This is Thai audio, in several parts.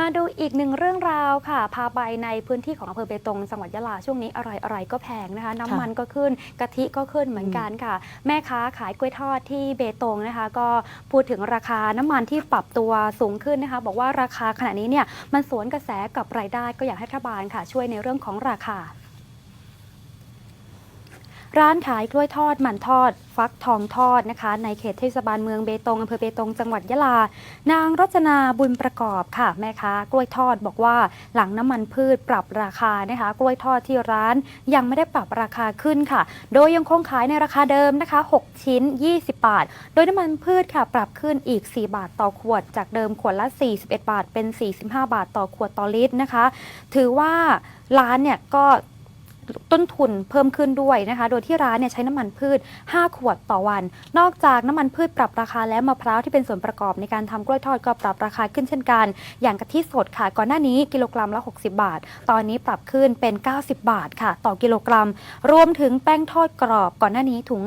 มาดูอีกหนึ่งเรื่องราวค่ะ พาไปในพื้นที่ของอำเภอเบตงจังหวัดยะลาช่วงนี้อะไรอะไรก็แพงนะคะ น้ำมันก็ขึ้นกะทิก็ขึ้นเหมือนกันค่ะ แม่ค้าขายกล้วยทอดที่เบตงนะคะ ก็พูดถึงราคาน้ำมันที่ปรับตัวสูงขึ้นนะคะ บอกว่าราคาขณะนี้เนี่ยมันสวนกระแสกับรายได้ก็อยากให้รัฐบาลค่ะ ช่วยในเรื่องของราคา ร้านขายกล้วยทอดหมันทอด ฟักทองทอดนะคะ ในเขตเทศบาลเมืองเบตงอำเภอเบตงจังหวัดยะลา นางรจนาบุญประกอบค่ะ แม่ค้ากล้วยทอดบอกว่าหลังน้ำมันพืชปรับราคานะคะ กล้วยทอดที่ร้านยังไม่ได้ปรับราคาขึ้นค่ะ โดยยังคงขายในราคาเดิมนะคะ 6 ชิ้น 20 บาท โดยน้ำมันพืชค่ะ ปรับขึ้นอีก 4 บาทต่อขวด จากเดิมขวดละ 41 บาท เป็น 45 บาทต่อขวดต่อลิตรนะคะ ถือว่าร้านเนี่ยก็ ต้นทุนเพิ่มขึ้นด้วยนะคะ โดยที่ร้านเนี่ยใช้น้ำมันพืช 5 ขวดต่อวัน นอกจากน้ำมันพืชปรับราคาแล้วมะพร้าวที่เป็นส่วนประกอบในการทำกล้วยทอดก็ปรับราคาขึ้นเช่นกัน อย่างกะทิสดค่ะก่อนหน้านี้กิโลกรัมละ 60 บาท ตอนนี้ปรับขึ้นเป็น 90 บาทค่ะ ต่อกิโลกรัม รวมถึงแป้งทอดกรอบก่อนหน้านี้ถุง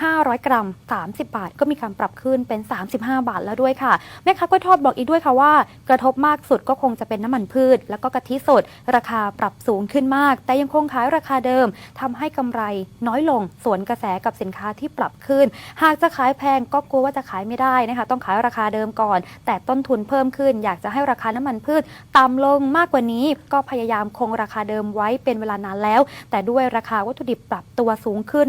500 กรัม 30 บาท ก็มีการปรับขึ้นเป็น 35 บาทแล้วด้วยค่ะ แม่ค้ากล้วยทอดบอกอีกด้วยค่ะว่า กระทบมากสุดก็คงจะเป็นน้ำมันพืช แล้วก็กะทิสด ราคาปรับสูงขึ้นมาก แต่ยังคงขายราคาเดิมทำให้กำไรน้อยลงสวนกระแสกับสินค้าที่ปรับขึ้น หากจะขายแพงก็กลัวว่าจะขายไม่ได้นะคะ ต้องขายราคาเดิมก่อน แต่ต้นทุนเพิ่มขึ้น อยากจะให้ราคาน้ำมันพืชต่ำลงมากกว่านี้ ก็พยายามคงราคาเดิมไว้เป็นเวลานานแล้ว แต่ด้วยราคาวัตถุดิบปรับตัวสูงขึ้น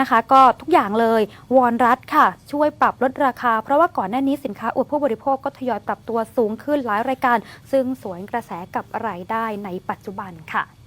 นะคะ ก็ทุกอย่างเลยวอนรัฐค่ะ ช่วยปรับลดราคา เพราะว่าก่อนหน้านี้สินค้าอุปโภคบริโภคก็ทยอยปรับตัวสูงขึ้นหลายรายการ ซึ่งสวนกระแสกับรายได้ในปัจจุบันค่ะ